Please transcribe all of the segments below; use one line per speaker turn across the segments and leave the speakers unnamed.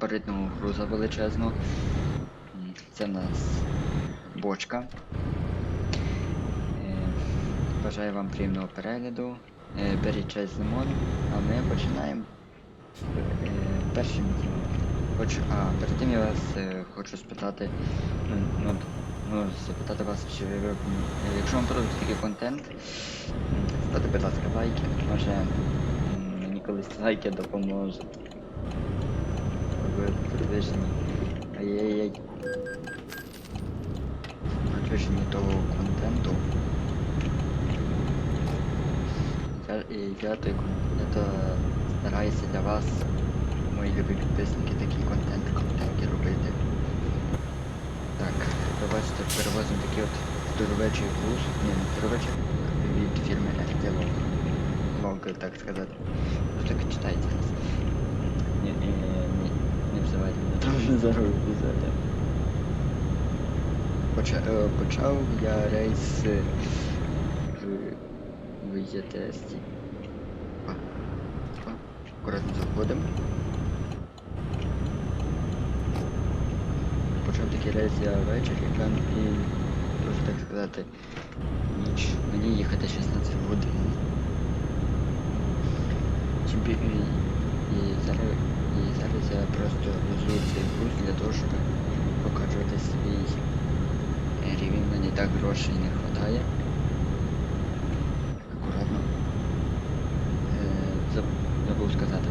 габаритного груза величезного. Це в нас бочка. Е, Бажаю вам приємного перегляду. Е, Беріть чай з лимоном, а ми починаємо. Е, Першим. Хочу, а, перед тим я вас хочу спитати, ну, ну, ну, запитати вас, чи ви, якщо вам подобається такий контент, ставте, будь ласка, лайки, може мені колись лайки допоможуть. В продвиженні. Ай-яй-яй. Продвиженні того контенту. Я, і я, той, кон- я то стараюся для вас, мої любі підписники, такий контент контенті робити. Так, ви бачите, перевозимо такий от здоровечий груз. Ні, не здоровечий, від фірми RT Log. Так сказати. Ну так читається нас. Ні, ні, ні, не взивайте там за. Поча, е, почав я рейс е, в, в ЄТС. Опа. Опа. Акуратно заходимо. Почав такий рейс я ввечері там і дуже так сказати ніч. Мені їхати 16 годин. І, зараз, і зараз я просто везу цей для покачувати свій рівень. Мені так грошей не вистачає. Акуратно. Е, забув сказати.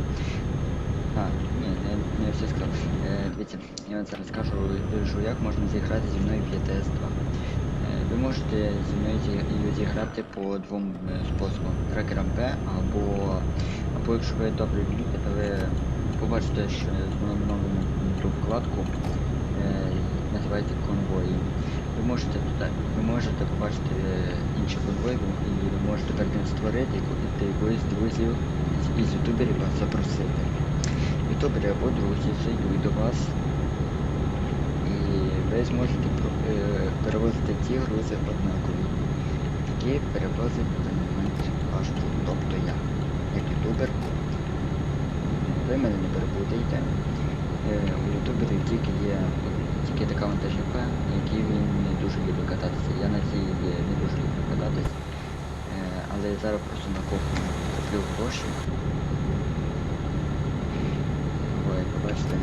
А, ні, не, не все сказав. Е, дивіться, я вам зараз скажу, що як можна зіграти зі мною в ETS 2. Е, ви можете зі мною зіграти по двом е, способам. Трекером P або, або якщо ви добре вмієте, то ви побачите, що на новому вкладку е, називається конвої. Ви можете туди, ви можете побачити е, інші конвої і ви можете тим створити яку- та якоїсь друзів із ютуберів вас запросити. Ютубери або друзі зайдуть до вас і ви зможете е, перевозити ті грузи однакові, які перевозить ваш тобто я, як ютубер. Ви мене не перепутайте. Е, У ютуберів тільки є тільки така вантажівка, на якій він не дуже любить кататися. Я на цій не дуже люблю кататись. Е, Але я зараз просто накоплю куплю гроші. Ой, ви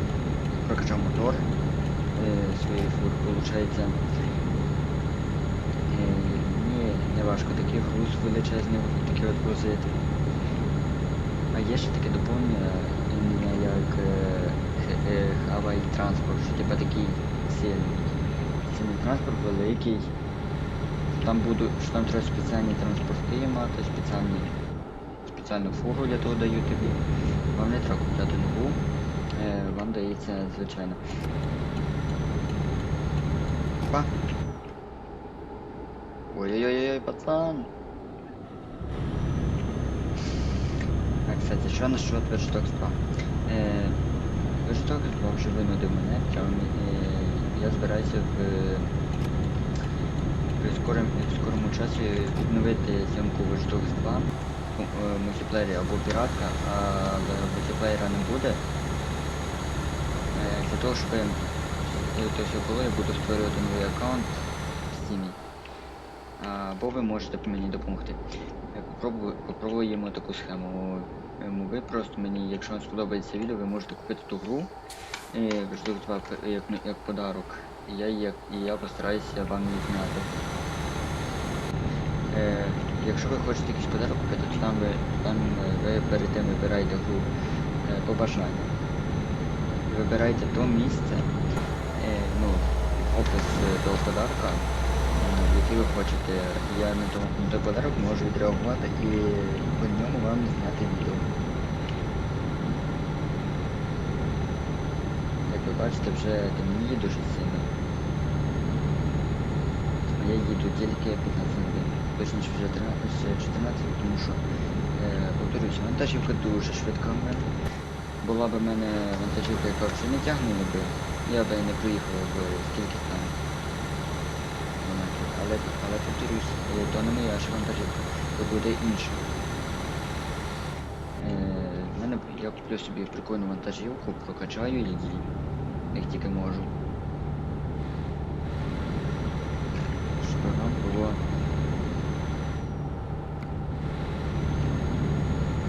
прокачав мотор е, своєї фур, виходить. Ні, не важко такий груз величезний, такий от возити. А є ще таке доповнення, як е, Хавай транспорт, що типа такий сильний. Сильний транспорт великий. Там буду, що там треба спеціальні транспорти мати, спеціальні, спеціальну фуру для того дають тобі. Вам не треба купляти нову, е, вам дається звичайно. Па. Ой-ой-ой, пацан. А, кстати, що насчет Watch Dogs 2? Е, Watch Dogs 2 вже винудив мене, е, я збираюся в, в, скором, в скорому часі відновити зйомку Watch Dogs 2 у е, мультиплеєрі або піратка, але мультиплеєра не буде. Е, Для того, щоб то все було, я буду створювати новий аккаунт в Steam. Або ви можете мені допомогти. Попробуємо таку схему. Ви просто мені, якщо вам сподобається відео, ви можете купити ту гру е, Watch Dogs 2 п- як, як подарок. І я, її- і я постараюся вам її зняти. Е, якщо ви хочете якийсь подарок купити, то там ви, там е, ви перед тим вибираєте гру е, по бажанню. Вибирайте то місце, е, ну, опис е, того подарка, який ви хочете. Я на той подарок можу відреагувати і по ньому вам зняти відео. Як ви бачите, вже темніє дуже сильно. Я їду тільки 15 годин. Точніше вже 13, 14, тому що, е, повторюсь, вантажівка дуже швидка в мене. Була б в мене вантажівка, яка взагалі не тягнула би, я б не проїхав б скільки там. Але, але повторюсь, е, то не моя ж вантажівка, то буде інша. Е, я куплю собі прикольну вантажівку, прокачаю її, як тільки можу. Щоб нам було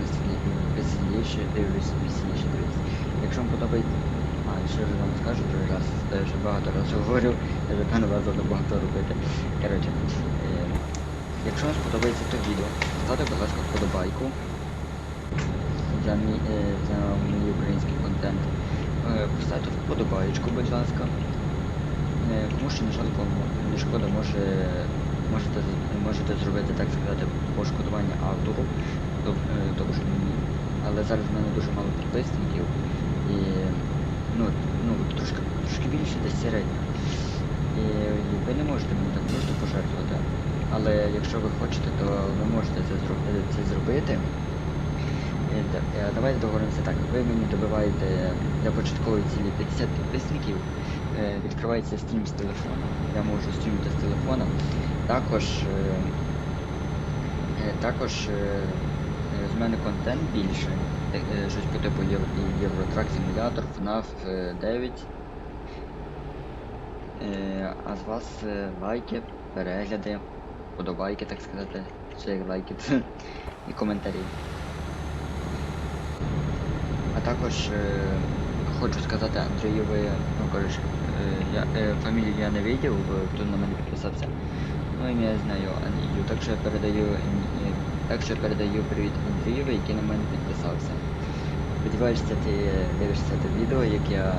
веселі- веселіше, е, вес- веселіше дивитися. Якщо вам подобається. А, ще ж вам скажу другий раз, я вже багато разів говорю, я вже певно багато робити. Якщо вам сподобається то відео, ставте, будь ласка, вподобайку за мій, е, мій український контент. Е, Поставте вподобайку, будь ласка. Е, Кому що не шкода, може, можете, зробити, так сказати, пошкодування автору, тобто мені. Але зараз в мене дуже мало підписників і ну, ну трошки, трошки більше десь середньо. І ви не можете мені так просто пожертвувати. Але якщо ви хочете, то ви можете це, це зробити. Е, е, Давайте договоримося так. Ви мені добиваєте для початкової цілі 50 підписників, е, відкривається Steam з телефона. Я можу стрімити з телефона. Також, е, е, також е, е, з мене контент більше. Е, е, Щось по типу Євро, Євротрак Симулятор, FNAF е, 9. Е, А з вас е, лайки, перегляди, вподобайки, так сказати, чи лайки і коментарі. А також е, хочу сказати Андрієві, ну коротше, е, я, е, фамілію я не видів, хто на мене підписався. Ну і я знаю Андрію, так що я передаю е, так що я передаю привіт Андрієві, який на мене підписався. Сподіваюся, ти дивишся це відео, як я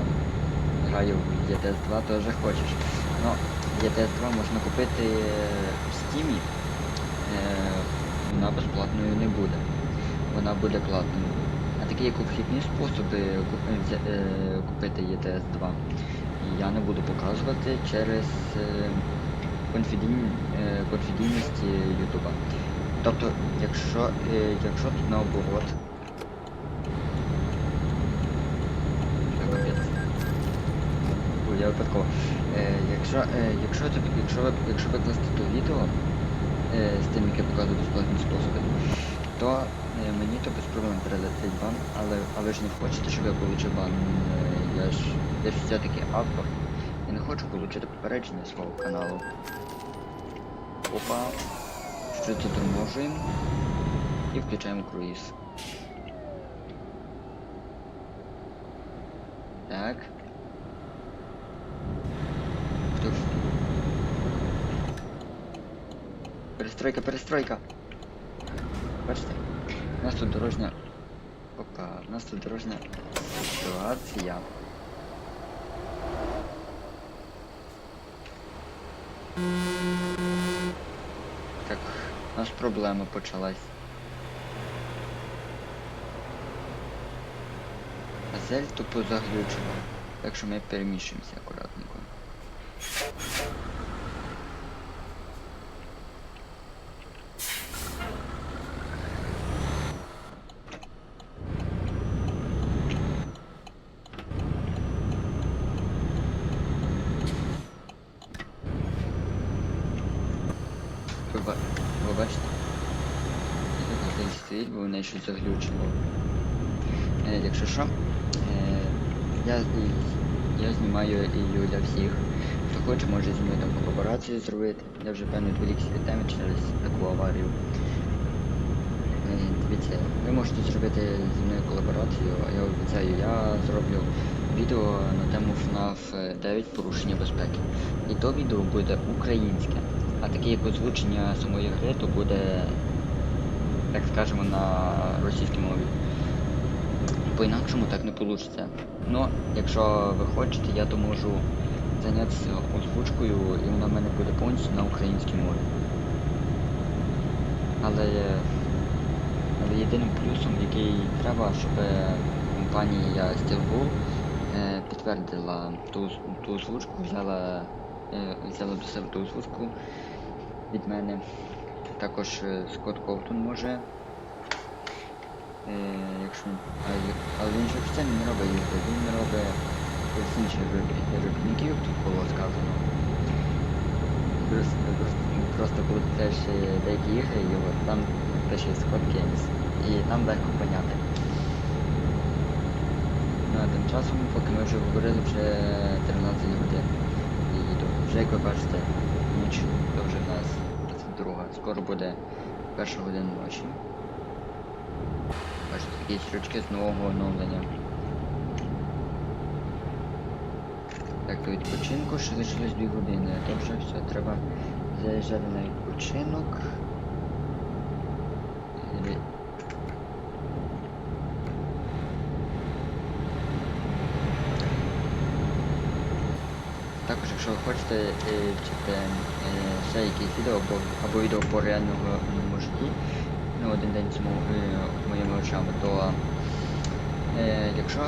граю в ЄТС2, теж хочеш. Но ETS2 можна купити в Steam, е, вона безплатною не буде. Вона буде платною. А такі як обхідні способи е, е, купити ETS2 я не буду показувати через конфідійність Ютуба. Тобто, якщо, якщо тут наоборот... Я випадково. Е, якщо, е, якщо, якщо, ви- якщо викласти то відео е, з тим, яке показує безплатні способи, то мені то без проблем перелетить бан, але, але ви ж не хочете, щоб я отримав бан. Я ж я ж все-таки автор. Я не хочу отримати попередження свого каналу. Опа. Що це торможуємо. І включаємо круїз. Так. Хто ж? Перестройка, перестройка. Бачите? У нас тут дорожня. Опа, у нас тут дорожня ситуація. Так, у нас проблема почалась. Газель тупо заглючила. Так що ми переміщуємося акуратненько. Ви, ба- ви бачите? Газель неї щось заглючило. Е, якщо що, е, я, я знімаю її для всіх. Хто хоче, може зі мною там колаборацію зробити. Я вже певно відволікся від теми через таку аварію. Е, Дивіться, ви можете зробити зі мною колаборацію, а я обіцяю, я зроблю відео на тему FNAF 9 порушення безпеки. І то відео буде українське, а таке як озвучення самої гри, то буде, так скажемо, на російській мові. По-інакшому так не вийде. Ну, якщо ви хочете, я то можу зайнятися озвучкою і вона в мене буде повністю на українській мові. Але, але єдиним плюсом, який треба, щоб компанія Steelwool е, підтвердила ту, ту озвучку, взяла, е, взяла до себе ту озвучку від мене. Також е, Скотт Ковтун може Е, якщо але, він же офіційно не робить ігри, він не робить інших робітників, тут було сказано. Просто, просто, просто коли ти теж деякі ігри, і от там пише Scott Games, і там легко поняти. Ну А тим часом, поки ми вже говорили, вже 13 годин. І вже як ви бачите, ніч то вже в нас 22. Скоро буде перша година ночі. Бачите, такі стрічки з нового оновлення. Так, до відпочинку ще лишилось 2 години. То вже все, треба заїжджати на відпочинок. І- Також, якщо хочете е, вчити е, ще якісь відео або, або відео по реальному житті, ну один день цьому е, моїми очами, то е, якщо,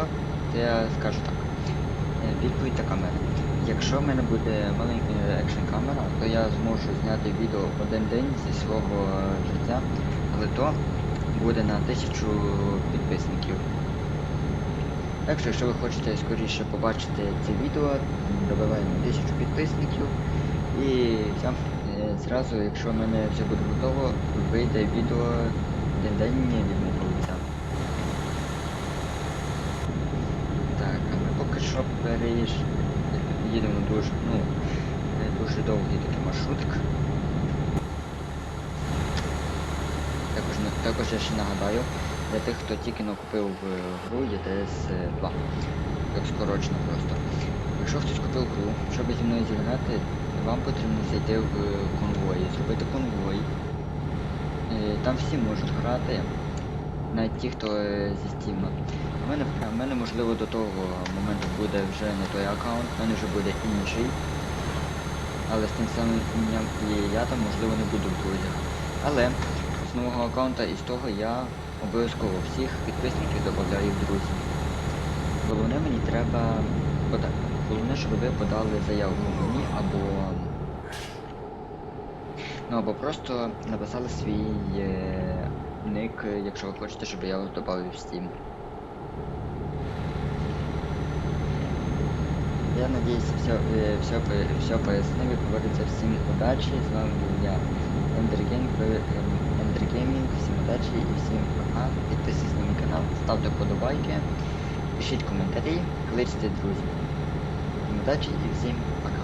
то я скажу так. Е, відповідь така мене. Якщо в мене буде маленька екшн камера, то я зможу зняти відео один день зі свого е, життя, але то буде на тисячу підписників. Так що, якщо ви хочете скоріше побачити це відео, добиваємо тисячу підписників. І там е, зразу, якщо в мене все буде готово, вийде відео один день від мого лиця. Так, а ми поки що переїж... їдемо дуже, ну, е, дуже довгий такий маршрутик. Також, також я ще нагадаю, для тих, хто тільки накупив е, гру ETS 2. Як скорочено просто. Якщо хтось купив гру, щоб зі мною зіграти, вам потрібно зайти в конвої, зробити конвой. Е, Там всі можуть грати, навіть ті, хто е, зі Steam. У мене, в мене можливо до того моменту буде вже не той аккаунт, в мене вже буде інший. Але з тим самим ім'ям і я там можливо не буду в друзях. Але з нового аккаунта і з того я обов'язково всіх підписників додаю в друзі. Головне мені треба пода- Головне, щоб ви подали заявку мені або. Ну або просто написали свій е, ник, якщо ви хочете, щоб я вас додав в Steam. Я надіюсь, все, е, все, все пояснив і говориться всім удачі. З вами був я, Ендергеймінг, всім удачі і всім пока. Підписуйтесь на мій канал, ставте вподобайки, пишіть коментарі, кличте друзів. Всім удачі і всім пока.